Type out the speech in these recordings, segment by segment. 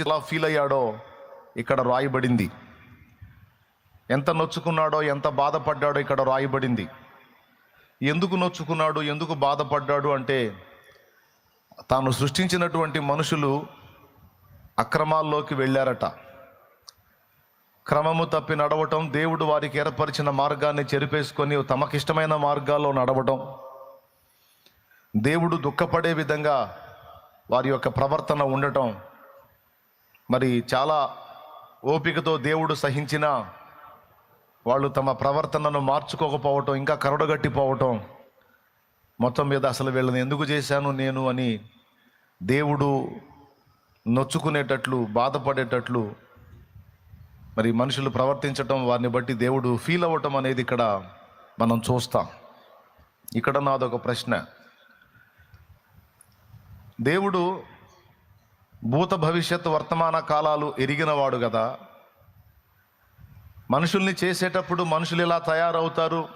ఎలా ఫీల్ అయ్యాడో ఇక్కడ రాయబడింది. ఎంత నొచ్చుకున్నాడో ఎంత బాధపడ్డాడో ఇక్కడ రాయబడింది. ఎందుకు నొచ్చుకున్నాడు ఎందుకు బాధపడ్డాడు అంటే తాను సృష్టించినటువంటి మనుషులు అక్రమాల్లోకి వెళ్ళారట. క్రమము తప్పి నడవటం దేవుడు వారికి ఏర్పరిచిన మార్గాన్ని చెరిపేసుకొని తమకిష్టమైన మార్గాల్లో నడవటం. దేవుడు దుఃఖపడే విధంగా వారి యొక్క ప్రవర్తన ఉండటం. మరి చాలా ఓపికతో దేవుడు సహించిన వాళ్ళు తమ ప్రవర్తనను మార్చుకోకపోవటం ఇంకా కరడగట్టిపోవటం మొత్తం మీద అసలు వీళ్ళని ఎందుకు చేశాను నేను అని దేవుడు నొచ్చుకునేటట్లు బాధపడేటట్లు మరి మనుషులు ప్రవర్తించటం వారిని బట్టి దేవుడు ఫీల్ అవ్వటం అనేది ఇక్కడ మనం చూస్తాం. ఇక్కడ నాదొక ప్రశ్న. దేవుడు భూత భవిష్యత్ వర్తమాన కాలాలు ఎరిగినవాడు కదా మనుషుల్ని చేసేటప్పుడు మనుషులు ఇలా తయారవుతారు?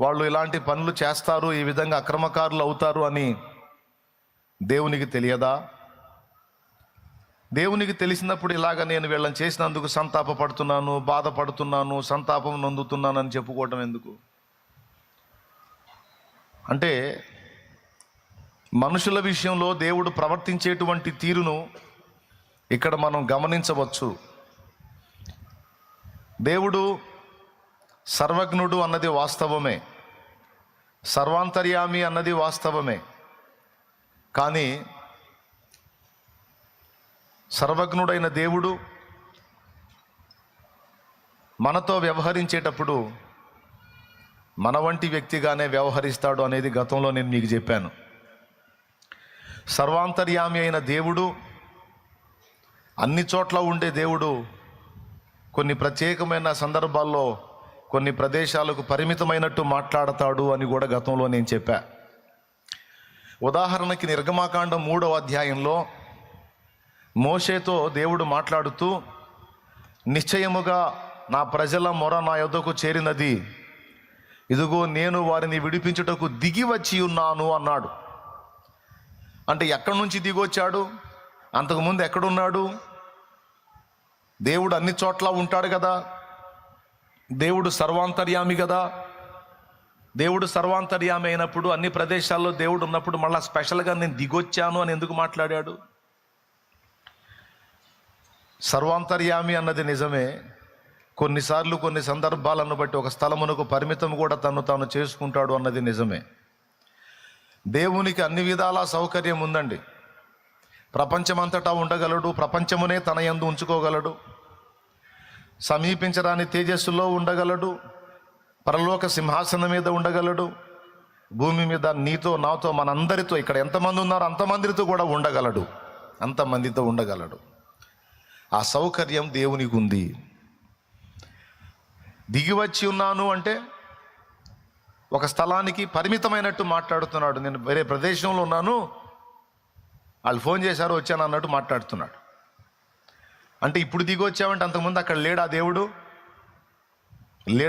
వాళ్ళు ఇలాంటి పనులు చేస్తారు ఈ విధంగా అక్రమకారులు అవుతారు అని దేవునికి తెలియదా? దేవునికి తెలిసినప్పుడు ఇలాగ నేను వీళ్ళని చేసినందుకు సంతాపపడుతున్నాను బాధపడుతున్నాను సంతాపం నందుతున్నానని చెప్పుకోవటం ఎందుకు? అంటే మనుషుల విషయంలో దేవుడు ప్రవర్తించేటువంటి తీరును ఇక్కడ మనం గమనించవచ్చు. దేవుడు సర్వజ్ఞుడు అన్నది వాస్తవమే. సర్వాంతర్యామి అన్నది వాస్తవమే. కానీ సర్వజ్ఞుడైన దేవుడు మనతో వ్యవహరించేటప్పుడు మన వంటి వ్యక్తిగానే వ్యవహరిస్తాడు అనేది గతంలో నేను మీకు చెప్పాను. సర్వాంతర్యామి అయిన దేవుడు అన్ని చోట్ల ఉండే దేవుడు కొన్ని ప్రత్యేకమైన సందర్భాల్లో కొన్ని ప్రదేశాలకు పరిమితమైనట్టు మాట్లాడతాడు అని కూడా గతంలో నేను చెప్పా. ఉదాహరణకి నిర్గమాకాండం మూడవ అధ్యాయంలో మోషేతో దేవుడు మాట్లాడుతూ నిశ్చయముగా నా ప్రజల మొర నా యొద్దకు చేరినది. ఇదిగో నేను వారిని విడిపించుటకు దిగి వచ్చి ఉన్నాను అన్నాడు. అంటే ఎక్కడి నుంచి దిగొచ్చాడు? అంతకుముందు ఎక్కడున్నాడు? దేవుడు అన్ని చోట్ల ఉంటాడు కదా. దేవుడు సర్వాంతర్యామి కదా. దేవుడు సర్వాంతర్యామి అయినప్పుడు అన్ని ప్రదేశాల్లో దేవుడు ఉన్నప్పుడు మళ్ళీ స్పెషల్గా నేను దిగొచ్చాను అని ఎందుకు మాట్లాడాడు? సర్వాంతర్యామి అన్నది నిజమే. కొన్నిసార్లు కొన్ని సందర్భాలను బట్టి ఒక స్థలమునకు పరిమితం కూడా తను తాను చేసుకుంటాడు అన్నది నిజమే. దేవునికి అన్ని విధాల సౌకర్యం ఉందండి. ప్రపంచమంతటా ఉండగలడు ప్రపంచమునే తన యందు ఉంచుకోగలడు. సమీపించరాని తేజస్సులో ఉండగలడు పరలోక సింహాసనం మీద ఉండగలడు భూమి మీద నీతో నాతో మనందరితో ఇక్కడ ఎంతమంది ఉన్నారో అంతమందితో కూడా ఉండగలడు. అంతమందితో ఉండగలడు. ఆ సౌకర్యం దేవునికి ఉంది. దిగి వచ్చి ఉన్నాను అంటే ఒక స్థలానికి పరిమితమైనట్టు మాట్లాడుతున్నాడు. నేను వేరే ప్రదేశంలో ఉన్నాను. వాళ్ళు ఫోన్ చేశారు వచ్చాను అన్నట్టు మాట్లాడుతున్నాడు. అంటే ఇప్పుడు దిగి వచ్చావంటే అంతకుముందు అక్కడ లేడా దేవుడు? లేడా